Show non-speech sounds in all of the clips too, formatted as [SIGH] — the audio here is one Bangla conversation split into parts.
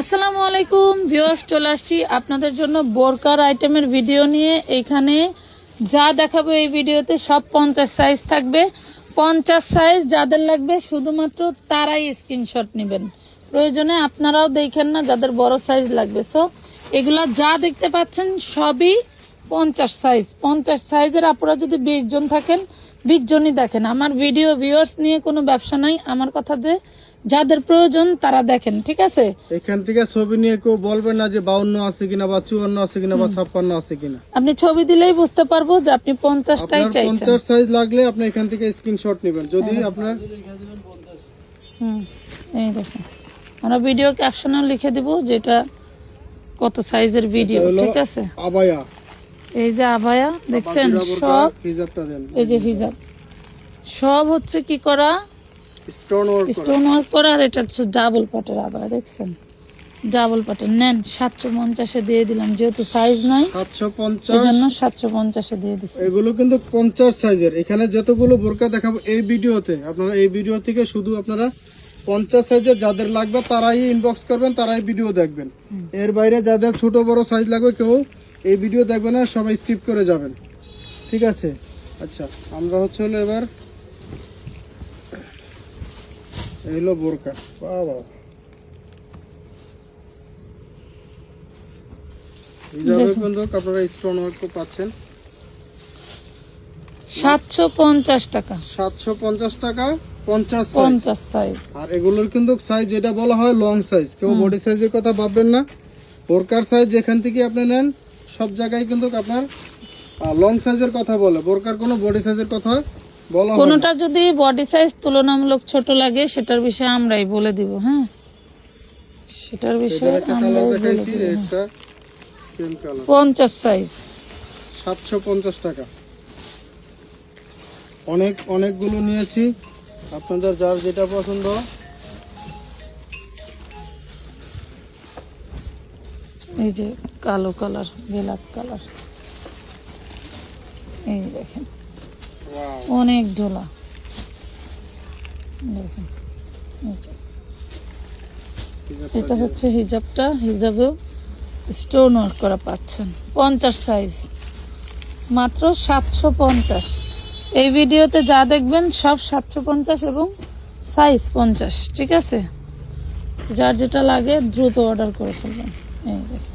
আসসালামু আলাইকুম ভিউয়ার্স, চলে আসছি আপনাদের জন্য বোরকার আইটেমের ভিডিও নিয়ে। এখানে যা দেখাবো এই ভিডিওতে সব পঞ্চাশ সাইজ থাকবে। পঞ্চাশ সাইজ যাদের লাগবে শুধুমাত্র তারাই স্ক্রিনশট নেবেন। প্রয়োজনে আপনারাও দেখেন না যাদের বড় সাইজ লাগবে। সো এগুলা যা দেখতে পাচ্ছেন সবই পঞ্চাশ সাইজ পঞ্চাশ সাইজের আপনারা যদি বিশ জন থাকেন, বিশ জনই দেখেন। আমার ভিডিও ভিউয়ার্স নিয়ে কোনো ব্যবসা নাই। আমার কথা যে যাদের প্রয়োজন তারা দেখেন ঠিক আছে? এখান থেকে ছবি নিয়ে কেউ বলবে না যে বাউন্ন আছে কিনা বা চুয়ান্ন আছে কিনা বা ছাপ্পান্ন আছে কিনা। আপনি ছবি দিলেই বুঝতে পারব যে আপনি পঞ্চাশটাই চাইছেন। পঞ্চাশ সাইজ লাগলে আপনি এখান থেকে স্ক্রিনশট নেবেন। যদি আপনার হুম এই দেখুন। আমরা ভিডিও ক্যাপশনেও লিখে দিব যেটা কত সাইজের ভিডিও ঠিক আছে? আবায়া। এই যে আভায়া দেখছেন? সব রিজার্ভটা দেন। এই যে হিজাব। সব হচ্ছে কি করা? স্টোন ওয়ার্ক করা। স্টোন ওয়ার্ক করা আর এটা হচ্ছে ডাবল পাটের আভায়া দেখছেন? ডাবল পাটের। নেন সাতশো পঞ্চাশে দিয়ে দিলাম যেহেতু সাইজ নাই সাতশো পঞ্চাশ। জন্য সাতশো পঞ্চাশে দিয়ে দিচ্ছি এগুলো কিন্তু পঞ্চাশ সাইজের এখানে যতগুলো বোরকা দেখাবো এই ভিডিওতে আপনারা এই ভিডিও থেকে শুধু আপনারা পঞ্চাশ সাইজের যাদের লাগবে তারাই ইনবক্স করবেন তারাই ভিডিও দেখবেন। এর বাইরে যাদের ছোট বড় সাইজ লাগবে কেউ এই ভিডিও দেখবেন না সবাই স্কিপ করে যাবেন। ঠিক আছে? আচ্ছা আমরা হচ্ছে হলো এবার এই হলো বোরকা কিন্তু [LAUGHS] আপনারা স্টোন ওয়ার্ক পাচ্ছেন। সাতশো পঞ্চাশ টাকা। সাতশো পঞ্চাশ টাকা পঞ্চাশ পঞ্চাশ সাইজ আর এগুলোর কিন্তু সাইজ যেটা বলা হয় লং সাইজ কেউ বডি সাইজের কথা ভাববেন না। বোরকার সাইজ যেখান থেকে আপনি নেন সব জায়গায় কিন্তু আপনার লং সাইজের কথা বলে। বোরকার কোনো বডি সাইজের কথা। কোনোটা যদি বডি সাইজ তুলনামূলক ছোট লাগে সেটার বিষয়ে আমরাই বলে দিব হ্যাঁ? সেটার বিষয়ে দেখাইছি সেম কালার পঞ্চাশ সাইজ সাতশো পঞ্চাশ টাকা। অনেক অনেকগুলো নিয়েছি। আপনাদের যার যেটা পছন্দ। এই যে কালো কালার বেলাক কালার এই দেখেন। অনেক ঢোলা। দেখেন। এটা হচ্ছে হিজাবটা। হিজাবেও স্টোন ওয়ার্ক করা পাচ্ছেন। পঞ্চাশ সাইজ মাত্র সাতশো পঞ্চাশ। এই ভিডিওতে যা দেখবেন সব সাতশো পঞ্চাশ এবং সাইজ পঞ্চাশ, ঠিক আছে? যার যেটা লাগে দ্রুত অর্ডার করে ফেলবেন। এই দেখেন।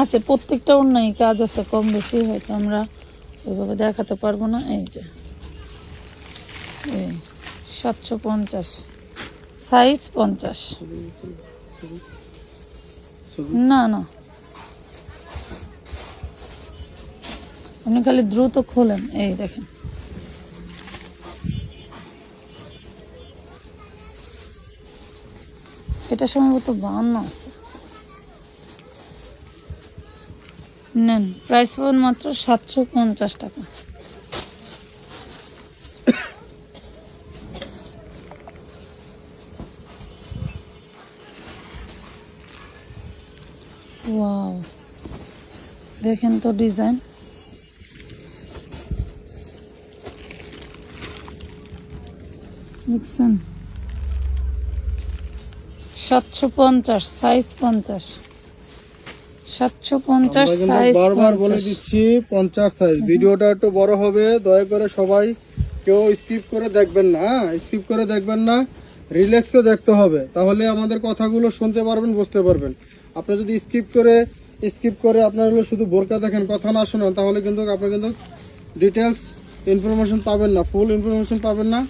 আছে, প্রত্যেকটা অন্যায় কাজ আছে, কম বেশি হয়তো আমরা ওইভাবে দেখাতে পারব না। এই যে, এই সাতশো পঞ্চাশ সাইজ পঞ্চাশ। না না। আপনি খালি দ্রুত খোলেন, এই দেখেন। এটা সম্ভবত বাহান্ন আছে। নেন। প্রাইস পাবেন মাত্র সাতশো পঞ্চাশ টাকা। ওয়াও দেখেন তো ডিজাইন সাতশো পঞ্চাশ সাইজ পঞ্চাশ। সাতশো পঞ্চাশ আমরা কিন্তু সাইজ বারবার বলে দিচ্ছি পঞ্চাশ সাইজ ভিডিওটা একটু বড় হবে দয়া করে সবাই কেউ স্কিপ করে দেখবেন না হ্যাঁ? স্কিপ করে দেখবেন না রিল্যাক্সে দেখতে হবে। তাহলে আমাদের কথাগুলো শুনতে পারবেন বুঝতে পারবেন। আপনি যদি স্কিপ করে স্কিপ করে আপনার হলো শুধু বোরকা দেখেন কথা না শোনেন তাহলে কিন্তু আপনি কিন্তু ডিটেলস ইনফরমেশন পাবেন না ফুল ইনফরমেশন পাবেন না।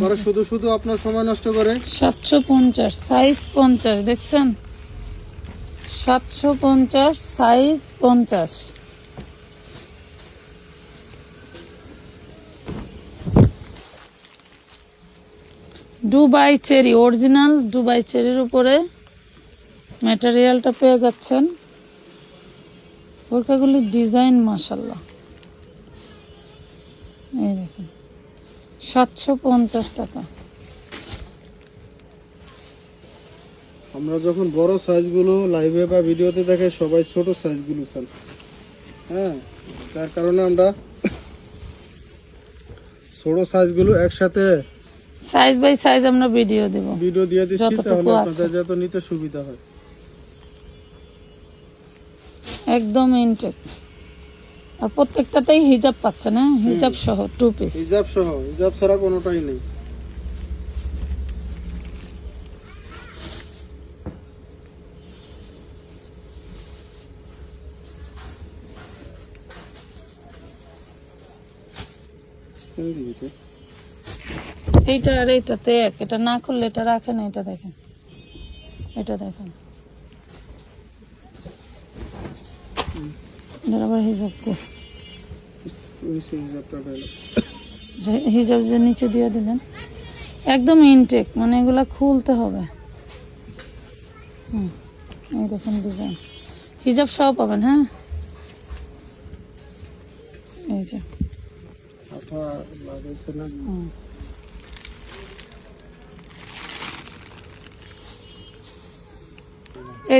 পরে শুধু শুধু আপনার সময় নষ্ট করে। সাতশো পঞ্চাশ সাইজ পঞ্চাশ দেখছেন? সাতশো পঞ্চাশ, সাইজ পঞ্চাশ। দুবাই চেরি, অরিজিনাল দুবাই চেরির উপরে ম্যাটেরিয়ালটা পেয়ে যাচ্ছেন। বোরকাগুলির ডিজাইন মাসাল্লাহ এই দেখুন, সাতশো পঞ্চাশ টাকা। আমরা যখন বড় সাইজগুলো লাইভে বা ভিডিওতে দেখে সবাই ছোট সাইজগুলো চান হ্যাঁ? যার কারণে আমরা ছোট সাইজগুলো একসাথে সাইজ বাই সাইজ আমরা ভিডিও দেব। ভিডিও দিয়ে দিচ্ছি তাহলে আপনাদের যাতে নিতে সুবিধা হয়। একদম ইনটেক আর প্রত্যেকটাতেই হিজাব পাচ্ছে না হিজাব সহ টু পিস হিজাব সহ হিজাব ছাড়া কোনোটাই নেই। এইটা আর এইটাতে এক এটা না করলে এটা রাখেন এটা দেখেন। এটা দেখেন। আবার হিজাব হিজাব যে নিচে দিয়ে দিলেন। একদম ইনটেক মানে এগুলা খুলতে হবে। হুম এই দেখেন ডিজাইন হিজাব সহ পাবেন হ্যাঁ? এই যে। এই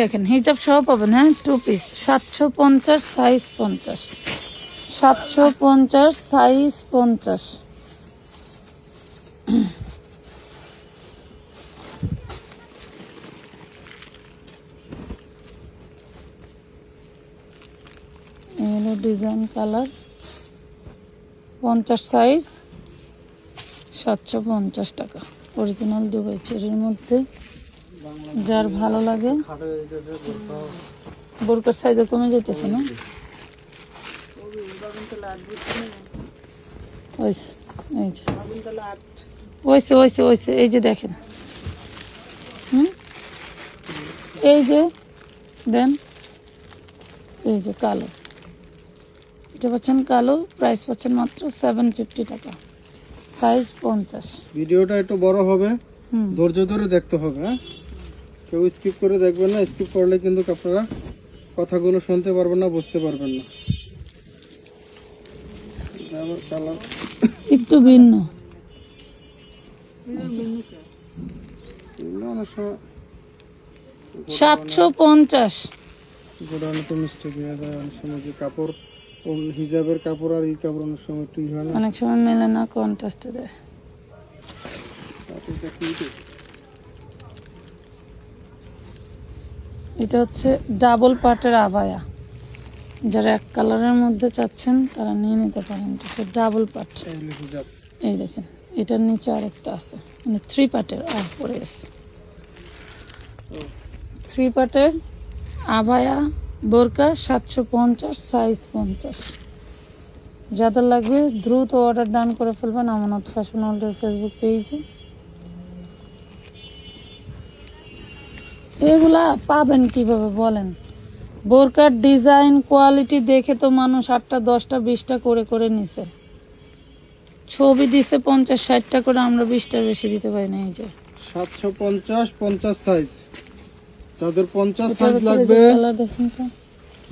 দেখেন, হিজাব সহ পাবেন হ্যাঁ? টু পিস সাতশো পঞ্চাশ সাইজ পঞ্চাশ। সাতশো পঞ্চাশ সাইজ পঞ্চাশ। ডিজাইন কালার পঞ্চাশ সাইজ সাতশো পঞ্চাশ টাকা। অরিজিনাল দুবাই চেরির মধ্যে। যার ভালো লাগে। বোরকার সাইজও কমে যেতেছে না? এই যে দেখেন। হুম? এই যে, দেন। এই যে কালো। এটা পাচ্ছেন কালো প্রাইস পাচ্ছেন মাত্র সেভেন ফিফটি টাকা। সাইজ পঞ্চাশ। ভিডিওটা একটু বড় হবে। ধৈর্য ধরে দেখতে হবে হ্যাঁ? কেউ স্কিপ করে দেখবেন না স্কিপ করলে কিন্তু আপনারা কথাগুলো শুনতে পারবেন না বুঝতে পারবেন না। একটু ভিন্ন। সাতশো পঞ্চাশ। গোডাউনে তো মিস্টেক হয়ে যায় অনেক সময় যে কাপড় কোন হিজাবের কাপড় আর এই কাপড় অনেক সময় একটু ই হয় না? অনেক সময় মেলে না কন্ট্রাস্টে দেয়। এটা হচ্ছে ডাবল পার্টের আবায়া। যারা এক কালারের মধ্যে চাচ্ছেন তারা নিয়ে নিতে পারেন। এটা হচ্ছে ডাবল পার্ট এই এই দেখেন এটার নিচে আরেকটা আছে। মানে থ্রি পার্টের আর পরে আছে। থ্রি পার্টের আবায়া বোরকা সাতশো পঞ্চাশ সাইজ পঞ্চাশ। যাদের লাগবে দ্রুত অর্ডার ডান করে ফেলবেন আমানত ফ্যাশন ওয়ার্ল্ডের ফেসবুক পেজে এগুলা পাবেন কীভাবে বলেন? বোরকার ডিজাইন কোয়ালিটি দেখে তো মানুষ আটটা, দশটা, বিশটা করে করে নিছে। ছবি দিছে পঞ্চাশ, ষাটটা করে, আমরা বিশটা বেশি দিতে পারি না এই যে। সাতশো পঞ্চাশ পঞ্চাশ সাইজ যাদের পঞ্চাশ সাইজ লাগবে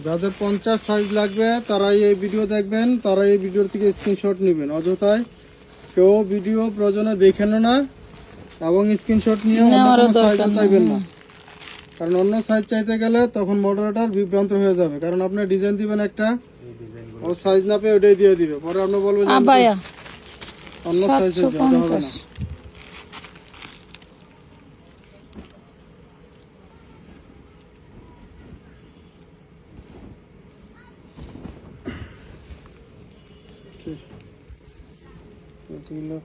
যাদের পঞ্চাশ সাইজ লাগবে তারাই এই ভিডিও দেখবেন তারাই এই ভিডিওর থেকে স্ক্রিনশট নেবেন। অযথায় কেউ ভিডিও প্রয়োজনে দেখেন না এবং স্ক্রিনশট নিয়ে অন্য নেই, চাইবেন না। কারণ অন্য সাইজ চাইতে গেলে তখন মডারেটার বিভ্রান্ত হয়ে যাবে। কারণ আপনি ডিজাইন দিবেন একটা ও সাইজ না পেয়ে ওটাই দিয়ে দিবে। পরে আপনি বলবেন অন্য সাইজ হবে না পঞ্চাশ ঠিক। এগুলো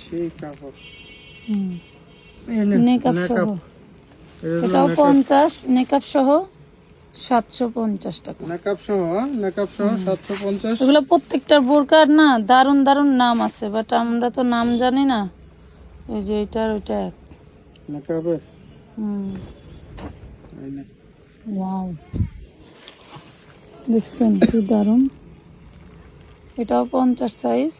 সেই কাপড়। সহ। এটাও পঞ্চাশ নেকআপ সহ সাতশো পঞ্চাশ টাকা। নেকআপ সহ? সহ সাতশো পঞ্চাশ। এগুলো প্রত্যেকটার বোরকার না দারুণ দারুণ নাম আছে বাট আমরা তো নাম জানি না। এই যে এটার ওইটা এক। নেকআপের হুম। ওয়াও। দেখছেন কি দারুণ। এটাও পঞ্চাশ সাইজ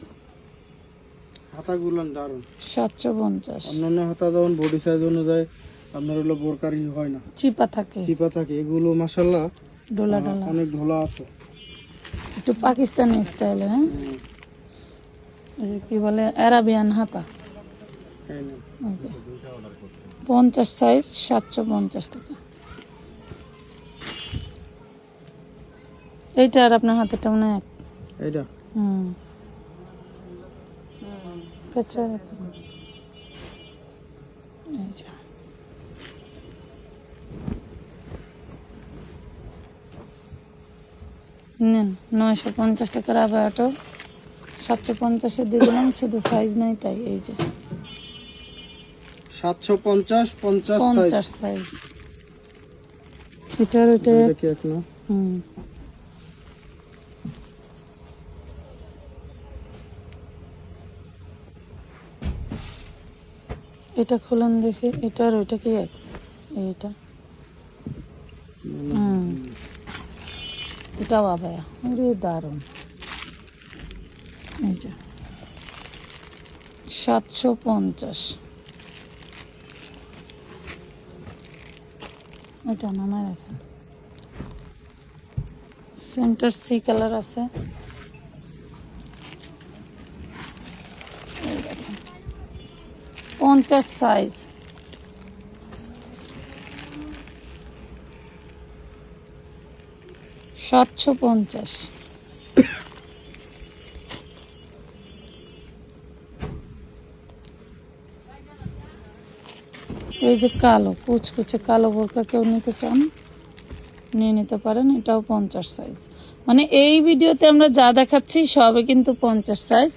হাতাগুলো দারুণ সাতশো পঞ্চাশ। অন্যান্য হাতা যেমন বডি সাইজ অনুযায়ী আপনার হলো বোরকারি হয় না। চিপা থাকে। চিপা থাকে এগুলো মাসাল্লাহ ডোলা ডোলা। অনেক ঢোলা আছে। একটু পাকিস্তানি স্টাইলের হ্যাঁ? কি বলে অ্যারাবিয়ান হাতা। পঞ্চাশ সাইজ সাতশো পঞ্চাশ টাকা। এইটা আর আপনার হাতেরটা মনে এক। এইটা? হুম। এই যে। নেন নয়শো পঞ্চাশ টাকার আবায়াটো। সাতশো পঞ্চাশে দিয়ে দিলাম শুধু সাইজ নেই তাই এই যে। সাতশো পঞ্চাশ পঞ্চাশ সাইজ পঞ্চাশ সাইজ এখনও হুম। এটা খুলেন দেখি, এটা আর ওইটা কি এক? এইটা। এটাও আবায়া। ওরে দারুণ। এই যে। সাতশো পঞ্চাশ। ওটা নামায় রাখেন। সেন্টার সি কালার আছে। পঞ্চাশ সাইজ সাতশো পঞ্চাশ। এই যে কালো, কুচকুচে কালো বোরকা কেউ নিতে চান, নিয়ে নিতে পারেন, এটাও পঞ্চাশ সাইজ মানে এই ভিডিওতে আমরা যা দেখাচ্ছি সবে কিন্তু পঞ্চাশ সাইজ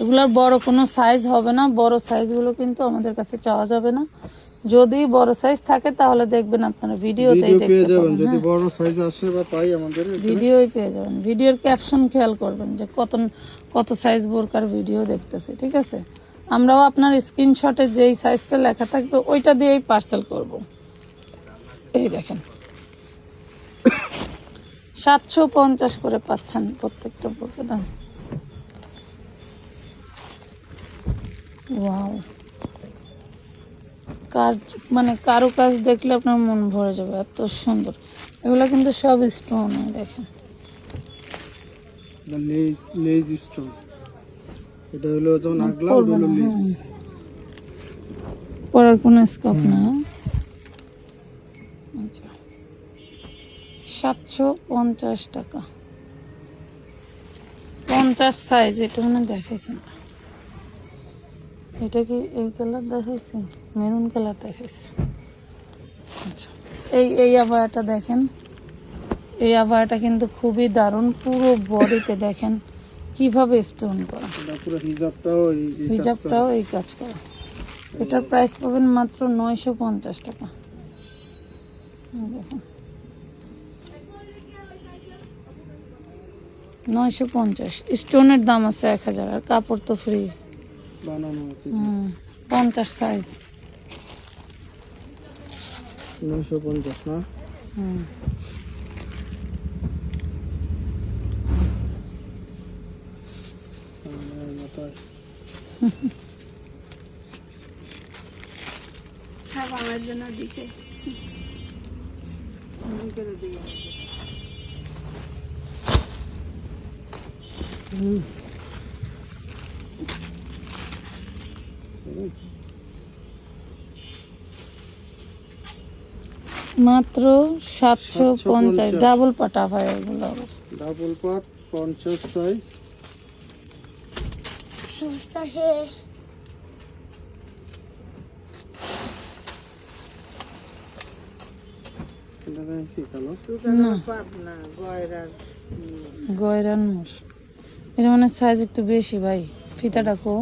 এগুলোর বড় কোনো সাইজ হবে না। বড় সাইজগুলো কিন্তু আমাদের কাছে চাওয়া যাবে না। যদি বড় সাইজ থাকে তাহলে দেখবেন আপনারা ভিডিওতেই পেয়ে দেখতে যাবেন। পাবেন যদি হ্যাঁ। বড় সাইজ আসে বা পাই আমাদের ভিডিওই পেয়ে যাবেন। ভিডিওর ক্যাপশন খেয়াল করবেন যে কত কত সাইজ বোরকার ভিডিও দেখতেছে ঠিক আছে? আমরাও আপনার স্ক্রিনশটে যেই সাইজটা লেখা থাকবে ওইটা দিয়েই পার্সেল করব। এই দেখেন। সাতশো পঞ্চাশ করে পাচ্ছেন প্রত্যেকটা বোরকা ওয়াও কাজ মানে কারও কাজ দেখলে আপনার মন ভরে যাবে এত সুন্দর। এগুলো কিন্তু সব স্টোন দেখেন। এটা লেজ লেজ স্টোন এটা হলো যেমন আগলা হলো লেজ পরার কোনো স্কোপ না। আচ্ছা। সাতশো পঞ্চাশ টাকা। পঞ্চাশ সাইজ এটা মানে দেখাইছে না এটা কি এই কালার দেখাইছে? মেরুন কালার দেখাইছে। আচ্ছা। এই এই আবায়াটা দেখেন। এই আবায়াটা কিন্তু খুবই দারুণ পুরো বডিতে দেখেন কীভাবে স্টোন করা। পুরো হিজাবটাও এই এই কাজ করা। হিজাবটাও এই কাজ করা। এটার প্রাইস পাবেন মাত্র নয়শো পঞ্চাশ টাকা। দেখুন। নয়শো পঞ্চাশ। স্টোনের দাম আছে এক হাজার আর কাপড় তো ফ্রি পঞ্চাশ সাইজ নয়শো পঞ্চাশ না? হ্যাঁ, আমার জন্য দিছে। মাত্র সাতশো পঞ্চাশ। ডাবল পাটা ভাই এগুলো। ডাবল পাট পঞ্চাশ সাইজ। গয়রান মোষ। এটা মানে সাইজ একটু বেশি ভাই ফিতাটা কো।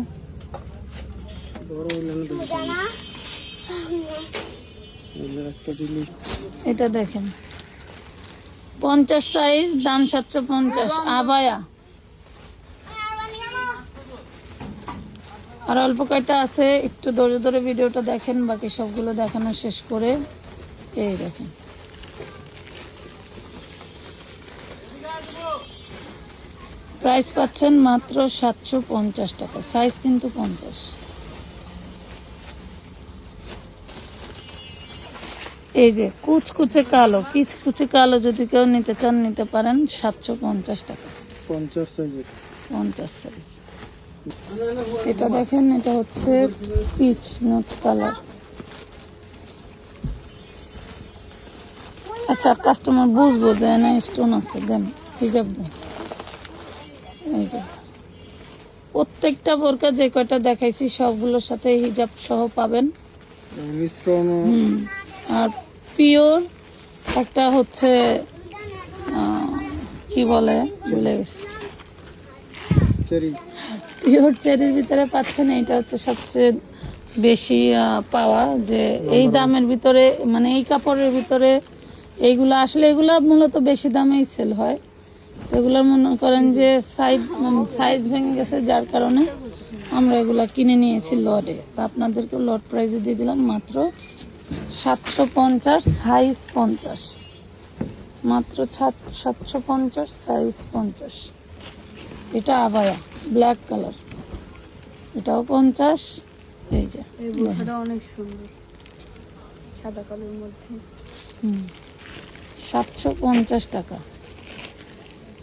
বড় এটা দেখেন। পঞ্চাশ সাইজ দাম সাতশো পঞ্চাশ। আবায়া। আর অল্প কয়টা আছে, একটু ধরে ধরে ভিডিওটা দেখেন, বাকি সবগুলো দেখানো শেষ করে। এই দেখেন। প্রাইস পাচ্ছেন মাত্র সাতশো পঞ্চাশ টাকা। সাইজ কিন্তু পঞ্চাশ। এই যে কুচকুচে কালো কিচকুচে কালো যদি কেউ নিতে চান নিতে পারেন সাতশো পঞ্চাশ টাকা। পঞ্চাশ সাইজের। পঞ্চাশ সাইজ। এটা দেখেন এটা হচ্ছে পিচ নোট কালার। আচ্ছা কাস্টমার বুঝব যে না স্টোন আছে দেন হিজাব দেন। এই যে প্রত্যেকটা বোরকা যে কয়টা দেখাইছি সবগুলোর সাথে হিজাব সহ পাবেন। আর পিওর একটা হচ্ছে কি বলে ভুলে পিওর চেরির ভিতরে পাচ্ছেন এটা হচ্ছে সবচেয়ে বেশি পাওয়া যে এই দামের ভিতরে মানে এই কাপড়ের ভিতরে এইগুলো আসলে এগুলো মূলত বেশি দামেই সেল হয়। এগুলো মনে করেন যে সাইজ সাইজ ভেঙে গেছে যার কারণে আমরা এগুলো কিনে নিয়েছি লটে। তা আপনাদেরকে লট প্রাইসে দিয়ে দিলাম মাত্র সাতশো পঞ্চাশ সাইজ পঞ্চাশ। মাত্র সাতশো পঞ্চাশ সাইজ পঞ্চাশ। এটা আবায়া ব্ল্যাক কালার এটাও পঞ্চাশ এই যে অনেক সুন্দর সাদা কালোর মধ্যে। সাতশো পঞ্চাশ টাকা।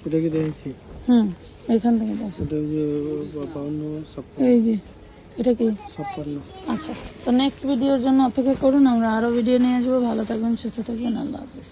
এটা কি দেখেছি? হুম এখান থেকে দেখ এই যে এটা কি? করি। আচ্ছা তো নেক্সট ভিডিওর জন্য অপেক্ষা করুন আমরা আরও ভিডিও নিয়ে আসব। ভালো থাকবেন সুস্থ থাকবেন আল্লাহ হাফিজ।